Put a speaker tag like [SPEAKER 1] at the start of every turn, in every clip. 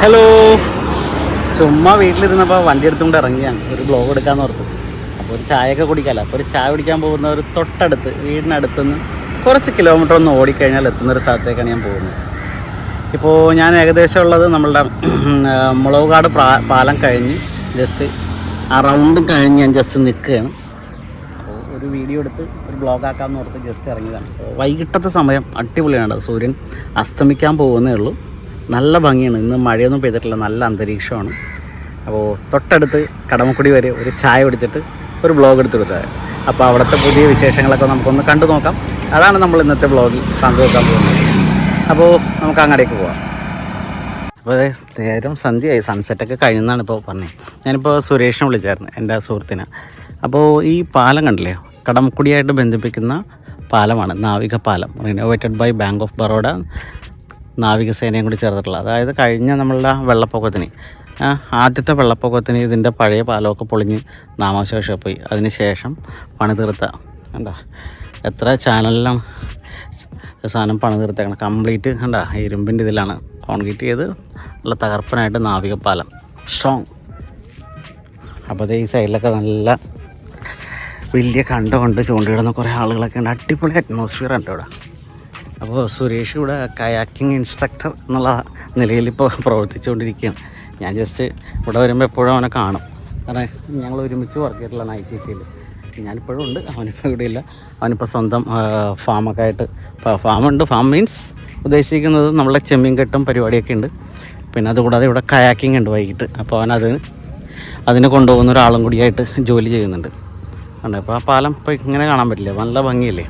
[SPEAKER 1] Hello ചുമ്മാ വീട്ടിലിരുന്നപ്പോൾ വണ്ടി എടുത്തുകൊണ്ട് ഇറങ്ങിയാണ്. ഒരു ബ്ലോഗ് എടുക്കാമെന്ന് ഓർത്തു. അപ്പോൾ ഒരു ചായയൊക്കെ കുടിക്കാമല്ലോ അപ്പോൾ ഒരു ചായ കുടിക്കാൻ പോകുന്ന ഒരു തൊട്ടടുത്ത് വീടിനടുത്തുനിന്ന് കുറച്ച് കിലോമീറ്റർ ഒന്ന് ഓടിക്കഴിഞ്ഞാൽ എത്തുന്ന ഒരു സ്ഥലത്തേക്കാണ് ഞാൻ പോകുന്നത്. ഇപ്പോൾ ഞാൻ ഏകദേശം ഉള്ളത് നമ്മളുടെ മുളകുകാട് പാലം കഴിഞ്ഞ് ജസ്റ്റ് ആ റൗണ്ടും കഴിഞ്ഞ് ഞാൻ ജസ്റ്റ് നിൽക്കുകയാണ്. അപ്പോൾ ഒരു വീഡിയോ എടുത്ത് ഒരു ബ്ലോഗ് ആക്കാമെന്ന് ഓർത്ത് ജസ്റ്റ് ഇറങ്ങിയതാണ്. വൈകിട്ടത്തെ സമയം അടിപൊളിയാണ് സൂര്യൻ അസ്തമിക്കാൻ പോകുന്നേ ഉള്ളൂ. നല്ല ഭംഗിയാണ്. ഇന്ന് മഴയൊന്നും പെയ്തിട്ടില്ല. നല്ല അന്തരീക്ഷമാണ്. അപ്പോൾ തൊട്ടടുത്ത് കടമക്കുടി വരെ ഒരു ചായ കുടിച്ചിട്ട് ഒരു ബ്ലോഗ് എടുത്ത് കൊടുത്തത് അപ്പോൾ അവിടുത്തെ പുതിയ വിശേഷങ്ങളൊക്കെ നമുക്കൊന്ന് കണ്ടു നോക്കാം. അതാണ് നമ്മൾ ഇന്നത്തെ ബ്ലോഗിൽ പങ്കുവെക്കാൻ പോകുന്നത്. അപ്പോൾ നമുക്ക് അങ്ങടേക്ക് പോവാം. അപ്പോൾ നേരം സന്ധ്യയായി. സൺസെറ്റൊക്കെ കഴിഞ്ഞെന്നാണ് ഇപ്പോൾ പറഞ്ഞത് ഞാനിപ്പോൾ സുരേഷിനെ വിളിച്ചായിരുന്നു എന്റെ സുഹൃത്തിനെ. അപ്പോൾ ഈ പാലം കണ്ടില്ലേ? കടമക്കുടിയായിട്ട് ബന്ധിപ്പിക്കുന്ന പാലമാണ് നാവിക പാലം renovated by bank of Baroda നാവികസേനയും കൂടി ചേർത്തിട്ടുള്ളത് അതായത് കഴിഞ്ഞ നമ്മളുടെ വെള്ളപ്പൊക്കത്തിന് ആദ്യത്തെ വെള്ളപ്പൊക്കത്തിന് ഇതിന്റെ പഴയ പാലമൊക്കെ പൊളിഞ്ഞ് നാമാവശേഷം പോയി. അതിന് ശേഷം പണി തീർത്ത കണ്ട? എത്ര ചാനലിലാണ് സാധനം പണി തീർത്തേക്കണം കംപ്ലീറ്റ് കണ്ട? ഇരുമ്പിന്റെ ഇതിലാണ്. കോൺക്രീറ്റ് ചെയ്ത് നല്ല തകർപ്പനായിട്ട് നാവിക പാലം. സ്ട്രോങ് അപ്പോൾ ഈ സൈഡിലൊക്കെ നല്ല വലിയ കണ്ടുകൊണ്ട് ചൂണ്ടിയിടുന്ന കുറേ ആളുകളൊക്കെ ഉണ്ട്. അടിപൊളി അറ്റ്മോസ്ഫിയർ ഉണ്ട് ഇവിടെ. അപ്പോൾ സുരേഷ് ഇവിടെ കയാക്കിംഗ് ഇൻസ്ട്രക്ടർ എന്നുള്ള നിലയിൽ ഇപ്പോൾ പ്രവർത്തിച്ചുകൊണ്ടിരിക്കുകയാണ്. ഞാൻ ജസ്റ്റ് ഇവിടെ വരുമ്പോൾ എപ്പോഴും അവനെ കാണും. കാരണം ഞങ്ങൾ ഒരുമിച്ച് വർക്ക് ചെയ്തിട്ടുള്ളതാണ് ഐ സി സിയിൽ ഞാനിപ്പോഴും ഉണ്ട് അവനിപ്പോൾ ഇവിടെ ഇല്ല. അവനിപ്പോൾ സ്വന്തം ഫാമൊക്കെ ആയിട്ട് ഫാമുണ്ട് ഫാം മീൻസ് ഉദ്ദേശിക്കുന്നത് നമ്മളെ ചെമ്മീൻ കെട്ടും പരിപാടിയൊക്കെ ഉണ്ട്. പിന്നെ അതുകൂടാതെ ഇവിടെ കയാക്കിംഗ് ഉണ്ട് വൈകിട്ട്. അപ്പോൾ അവനത് അതിന് കൊണ്ടുപോകുന്ന ഒരാളും കൂടിയായിട്ട് ജോലി ചെയ്യുന്നുണ്ട്. ഉണ്ട് അപ്പോൾ ആ പാലം ഇപ്പോൾ ഇങ്ങനെ കാണാൻ പറ്റില്ല. നല്ല ഭംഗിയല്ലേ?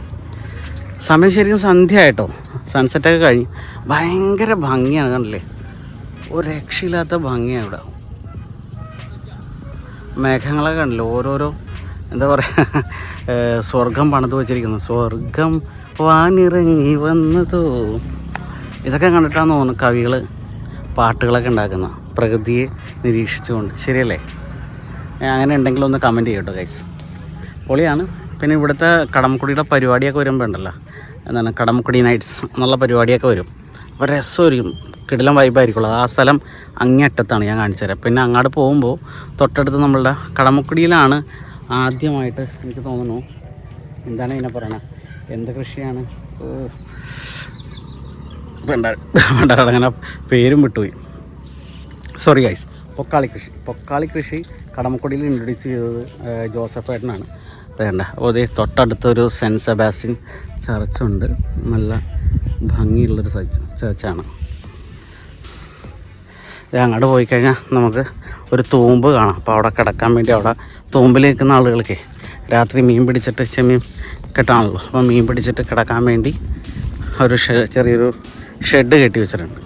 [SPEAKER 1] സമയം ശരിക്കും സന്ധ്യ ആയിട്ടോ. സൺസെറ്റൊക്കെ കഴിഞ്ഞ്. ഭയങ്കര ഭംഗിയാണ് കണ്ടില്ലേ? ഒരു രക്ഷയില്ലാത്ത ഭംഗിയാണ് ഇവിടെ. മേഘങ്ങളൊക്കെ കണ്ടില്ലേ? ഓരോരോ എന്താ പറയുക സ്വർഗം പണിത് വെച്ചിരിക്കുന്നു. സ്വർഗം വാനിറങ്ങി വന്നതോ? ഇതൊക്കെ കണ്ടിട്ടാണ് തോന്നുന്നു കവികൾ പാട്ടുകളൊക്കെ ഉണ്ടാക്കുന്ന. പ്രകൃതിയെ നിരീക്ഷിച്ചുകൊണ്ട്. ശരിയല്ലേ? അങ്ങനെ ഉണ്ടെങ്കിൽ ഒന്ന് കമന്റ് ചെയ്യട്ടോ ഗൈസ് പൊളിയാണ്. പിന്നെ ഇവിടുത്തെ കടമക്കുടിയുടെ പരിപാടിയൊക്കെ വരുമ്പോൾ ഉണ്ടല്ലോ. എന്താണ് കടമക്കുടി നൈറ്റ്സ് എന്നുള്ള പരിപാടിയൊക്കെ വരും. അപ്പോൾ രസമായിരിക്കും. കിടിലം വൈബായിരിക്കുള്ളൂ ആ സ്ഥലം അങ്ങേയറ്റത്താണ് ഞാൻ കാണിച്ചു തരാം. പിന്നെ അങ്ങോട്ട് പോകുമ്പോൾ തൊട്ടടുത്ത് നമ്മളുടെ കടമക്കുടിയിലാണ് ആദ്യമായിട്ട് എനിക്ക് തോന്നുന്നു എന്താണ് ഇതിനെ പറയണത് എന്ത് കൃഷിയാണ്? വേണ്ട അങ്ങനെ പേരും വിട്ടുപോയി. സോറി ഗൈസ് പൊക്കാളി കൃഷി. പൊക്കാളി കൃഷി കടമക്കുടിയിൽ ഇൻട്രൊഡ്യൂസ് ചെയ്തത് ജോസഫ് ഏട്ടനാണ്. വേണ്ട അപ്പോൾ ഇതേ തൊട്ടടുത്തൊരു സെന്റ് സെബാസ്റ്റ്യൻ ചർച്ചുണ്ട് നല്ല ഭംഗിയുള്ളൊരു ചർച്ചാണ്. അങ്ങോട്ട് പോയി കഴിഞ്ഞാൽ നമുക്ക് ഒരു തൂമ്പ് കാണാം. അപ്പോൾ അവിടെ കിടക്കാൻ വേണ്ടി അവിടെ തൂമ്പിൽ നിൽക്കുന്ന ആളുകൾക്ക് രാത്രി മീൻ പിടിച്ചിട്ട് ചെമ്മീൻ കെട്ടാണല്ലോ. അപ്പോൾ മീൻ പിടിച്ചിട്ട് കിടക്കാൻ വേണ്ടി ഒരു ചെറിയൊരു ഷെഡ് കെട്ടി വെച്ചിട്ടുണ്ട്.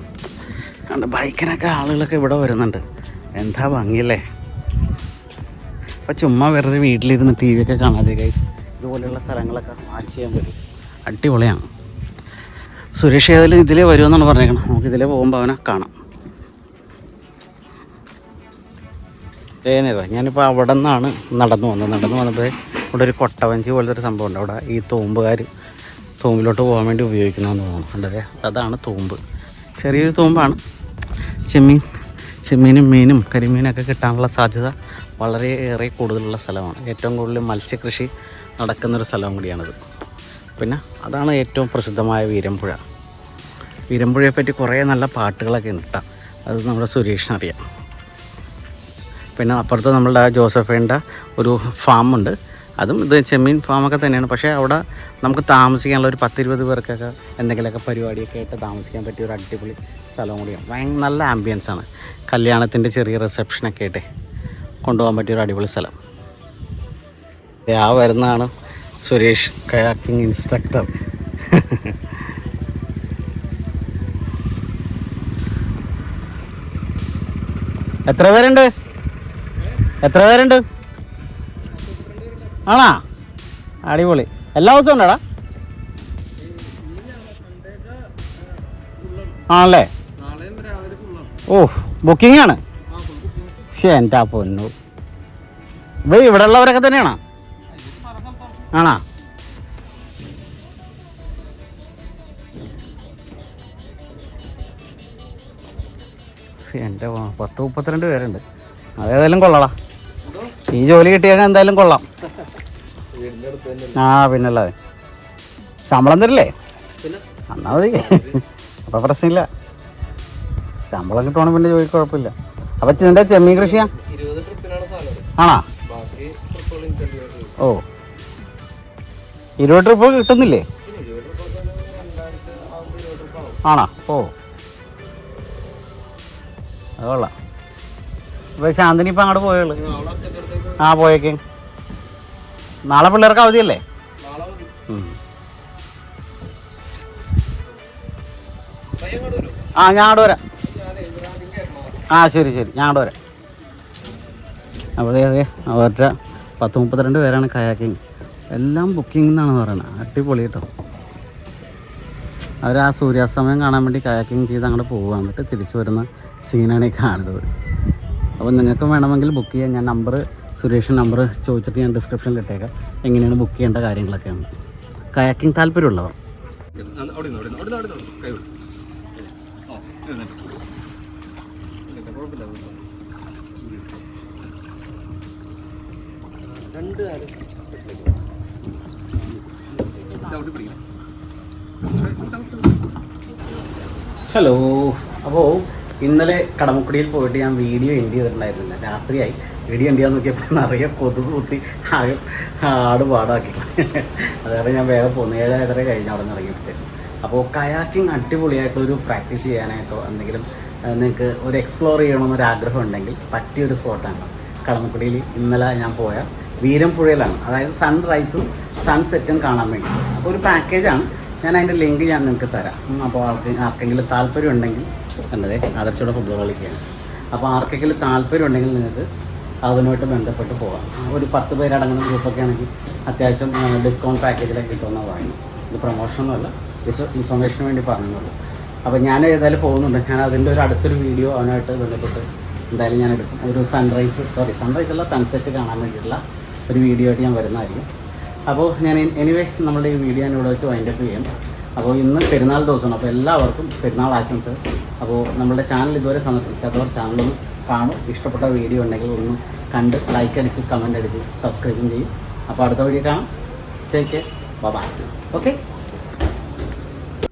[SPEAKER 1] അതുകൊണ്ട് ബൈക്കിനൊക്കെ ആളുകളൊക്കെ ഇവിടെ വരുന്നുണ്ട്. എന്താ ഭംഗിയല്ലേ? അപ്പോൾ ചുമ്മാ വെറുതെ വീട്ടിലിരുന്ന് ടി വി ഒക്കെ കാണാതെ കൈസ് ഇതുപോലെയുള്ള സ്ഥലങ്ങളൊക്കെ വാച്ച് ചെയ്യാൻ പറ്റും. അടിപൊളിയാണ്. സുരേഷ് ഏതായാലും ഇതിലേ വരുമെന്നാണ് പറഞ്ഞേക്കണം. നമുക്ക് ഇതിലേ പോകുമ്പോൾ അവനെ കാണാം. ഏനിറ ഞാനിപ്പോൾ അവിടെ നിന്നാണ് നടന്നു വന്നത്. നടന്നു വന്നപ്പോൾ ഇവിടെ ഒരു കൊട്ടവഞ്ചി പോലത്തെ ഒരു സംഭവം ഉണ്ട് അവിടെ ഈ തൂമ്പുകാർ തൂമ്പിലോട്ട് പോകാൻ വേണ്ടി ഉപയോഗിക്കുന്നതെന്ന് തോന്നുന്നു. അല്ലേ അതാണ് തൂമ്പ്. ചെറിയൊരു തൂമ്പാണ്. ചെമ്മീൻ. ചെമ്മീനും മീനും കരിമീനൊക്കെ കിട്ടാനുള്ള സാധ്യത വളരെ ഏറെ കൂടുതലുള്ള സ്ഥലമാണ്. ഏറ്റവും കൂടുതൽ മത്സ്യകൃഷി നടക്കുന്നൊരു സ്ഥലം കൂടിയാണിത്. പിന്നെ അതാണ് ഏറ്റവും പ്രസിദ്ധമായ വീരമ്പുഴ. വീരമ്പുഴയെപ്പറ്റി കുറേ നല്ല പാട്ടുകളൊക്കെ ഉണ്ട് അത് നമ്മുടെ സുരേഷിനറിയാം പിന്നെ അപ്പുറത്ത് നമ്മളുടെ ജോസഫേന്റെ ഒരു ഫാമുണ്ട്. അതും ഇത് ചെമ്മീൻ ഫാമൊക്കെ തന്നെയാണ്. പക്ഷേ അവിടെ നമുക്ക് താമസിക്കാനുള്ള ഒരു പത്തിരുപത് പേർക്കൊക്കെ എന്തെങ്കിലുമൊക്കെ പരിപാടിയൊക്കെ ആയിട്ട് താമസിക്കാൻ പറ്റിയ ഒരു അടിപൊളി സ്ഥലം കൂടിയാണ് ഭയങ്കര നല്ല ആംബിയൻസ് ആണ്. കല്യാണത്തിന്റെ ചെറിയ റിസപ്ഷനൊക്കെ ആയിട്ട് കൊണ്ടുപോകാൻ പറ്റിയ ഒരു അടിപൊളി സ്ഥലം. ആ വരുന്നതാണ് സുരേഷ് കയാക്കിംഗ് ഇൻസ്ട്രക്ടർ. എത്ര പേരുണ്ട്? എത്ര പേരുണ്ട്? ആണാ? അടിപൊളി. എല്ലാ ദിവസവും ഉണ്ടടാ? ആണല്ലേ? ഓ ബുക്കിംഗ് ആണ്. എന്റെ പൊന്നു. ഇവ ഇവിടെ ഉള്ളവരൊക്കെ തന്നെയാണോ? ആണാ? എന്റെ വാ- പത്ത് മുപ്പത്തിരണ്ട് പേരുണ്ട്. അതേതായാലും കൊള്ളടാ. ഈ ജോലി കിട്ടിയാൽ എന്തായാലും കൊള്ളാം. ആ പിന്നല്ലാതെ ശമ്പളം തരില്ലേ? എന്നാ മതി. അപ്പം പ്രശ്നമില്ല. ശമ്പളം കിട്ടുവാണെങ്കിൽ പിന്നെ ജോലി കുഴപ്പമില്ല. അപ്പം നിന്റെ ചെമ്മീൻ കൃഷിയാ? ആണാ? ഓ. ഇരുപത് ട്രിപ്പ് കിട്ടുന്നില്ലേ? ആണാ? ഓ. അത് കൊള്ളാം. അപ്പോൾ ശാന്തിനി ഇപ്പം അങ്ങോട്ട് പോയുള്ളു ആ പോയേക്ക്. നാളെ പിള്ളേർക്ക് അവധിയല്ലേ? ആ ഞാൻ അവിടെ വരാം. ആ ശരി ശരി. ഞാൻ അവിടെ വരാം. അപ്പോൾ അതെ അതെ അവരുടെ പത്ത് മുപ്പത്തിരണ്ട് പേരാണ് കയാക്കിങ്. എല്ലാം ബുക്കിംഗ് എന്നാണ് പറയുന്നത്. അടിപൊളി കേട്ടോ. അവർ ആ സൂര്യാസ്തമയം കാണാൻ വേണ്ടി കയാക്കിങ് ചെയ്ത് അങ്ങോട്ട് പോകുക എന്നിട്ട് തിരിച്ചു വരുന്ന സീനാണ് ഈ കാണുന്നത്. അപ്പോൾ നിങ്ങൾക്കും വേണമെങ്കിൽ ബുക്ക് ചെയ്യാം. ഞാൻ നമ്പർ സുരേഷ് നമ്പർ ചോദിച്ചിട്ട് ഞാൻ ഡിസ്ക്രിപ്ഷനിൽ ഇട്ടേക്കാം. എങ്ങനെയാണ് ബുക്ക് ചെയ്യേണ്ട കാര്യങ്ങളൊക്കെയാണ് കയാക്കിങ് താല്പര്യമുള്ളവർ.
[SPEAKER 2] രണ്ട്
[SPEAKER 1] ഹലോ അപ്പോൾ ഇന്നലെ കടമക്കുടിയിൽ പോയിട്ട് ഞാൻ വീഡിയോ എൻഡ് ചെയ്തിട്ടുണ്ടായിരുന്നില്ല. രാത്രിയായി. വീഡിയോ എൻഡ് ചെയ്യാൻ നോക്കിയപ്പോൾ നിറയെ കൊതുക് കുത്തി ആകെ ആട് പാടാക്കി അതുകൊണ്ട് ഞാൻ വേഗം ഏഴ് ഏഴര കഴിഞ്ഞ് അവിടെ നിന്ന് ഇറങ്ങിയിട്ട് അപ്പോൾ കയാക്കിങ് അടിപൊളിയായിട്ടൊരു പ്രാക്ടീസ് ചെയ്യാനായിട്ടോ എന്തെങ്കിലും നിങ്ങൾക്ക് ഒരു എക്സ്പ്ലോർ ചെയ്യണമെന്നൊരു ആഗ്രഹം ഉണ്ടെങ്കിൽ പറ്റിയൊരു സ്പോട്ടാണ് കടമക്കുടിയിൽ ഇന്നലെ ഞാൻ പോയ വീരംപുഴയിലാണ്. അതായത് സൺറൈസും സൺസെറ്റും കാണാൻ വേണ്ടി. അപ്പോൾ ഒരു പാക്കേജാണ് ഞാൻ അതിന്റെ ലിങ്ക് ഞാൻ നിങ്ങൾക്ക് തരാം. അപ്പോൾ ആർക്ക് ആർക്കെങ്കിലും താല്പര്യം ഉണ്ടെങ്കിൽ എന്നതേ ആദർശയുടെ ഫുട്ബോൾ കളിക്കുകയാണ് അപ്പോൾ ആർക്കെങ്കിലും താല്പര്യം ഉണ്ടെങ്കിൽ നിങ്ങൾക്ക് അതുമായിട്ട് ബന്ധപ്പെട്ട് പോകാം. ഒരു പത്ത് പേരടങ്ങുന്ന ഗ്രൂപ്പൊക്കെ ആണെങ്കിൽ അത്യാവശ്യം ഡിസ്കൗണ്ട് പാക്കേജിലൊക്കെ കിട്ടുമെന്നാണ് പറയുന്നത്. ഇത് പ്രൊമോഷനൊന്നുമല്ല ജസ്റ്റ് ഇൻഫർമേഷന് വേണ്ടി പറഞ്ഞുള്ളൂ അപ്പോൾ ഞാൻ ഏതായാലും പോകുന്നുണ്ട്. ഞാൻ അതിന്റെ ഒരു അടുത്തൊരു വീഡിയോ അവനായിട്ട് ബന്ധപ്പെട്ട് എന്തായാലും ഞാൻ എടുക്കും. ഒരു സൺറൈസ് സോറി സൺറൈസ് അല്ല സൺസെറ്റ് കാണാൻ വേണ്ടിയിട്ടുള്ള ഒരു വീഡിയോ ആയിട്ട് ഞാൻ വരുന്നതായിരിക്കും. അപ്പോൾ ഞാൻ എനിവേ നമ്മളുടെ ഈ വീഡിയോ ഞാൻ ഇവിടെ വെച്ച് വൈൻഡപ്പ് ചെയ്യാം. അപ്പോൾ ഇന്ന് പെരുന്നാൾ ദിവസമാണ്. അപ്പോൾ എല്ലാവർക്കും പെരുന്നാൾ ആശംസകൾ. അപ്പോൾ നമ്മുടെ ചാനൽ ഇതുവരെ സന്ദർശിക്കാത്തവർ ചാനലൊന്ന് കാണും. ഇഷ്ടപ്പെട്ട വീഡിയോ ഉണ്ടെങ്കിൽ ഒന്ന് കണ്ട് ലൈക്ക് അടിച്ച് കമന്റ് അടിച്ച് സബ്സ്ക്രൈബും ചെയ്യും. അപ്പോൾ അടുത്ത വീഡിയോ കാണാം. Take care bye okay